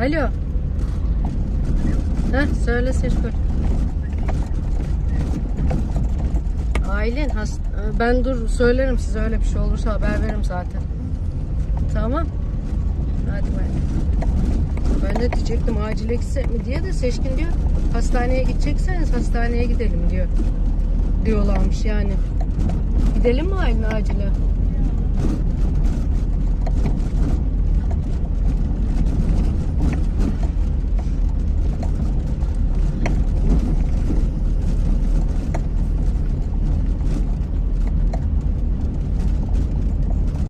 Alo. Heh, söyle Seçkol. Aylin has- ben dur söylerim size öyle bir şey olursa haber veririm zaten. Tamam. Hadi bay. Ben de diyecektim acile gitsek mi diye de Seçkin diyor hastaneye gidecekseniz hastaneye gidelim diyor. Diyorlarmış yani. Gidelim mi Aylin acile?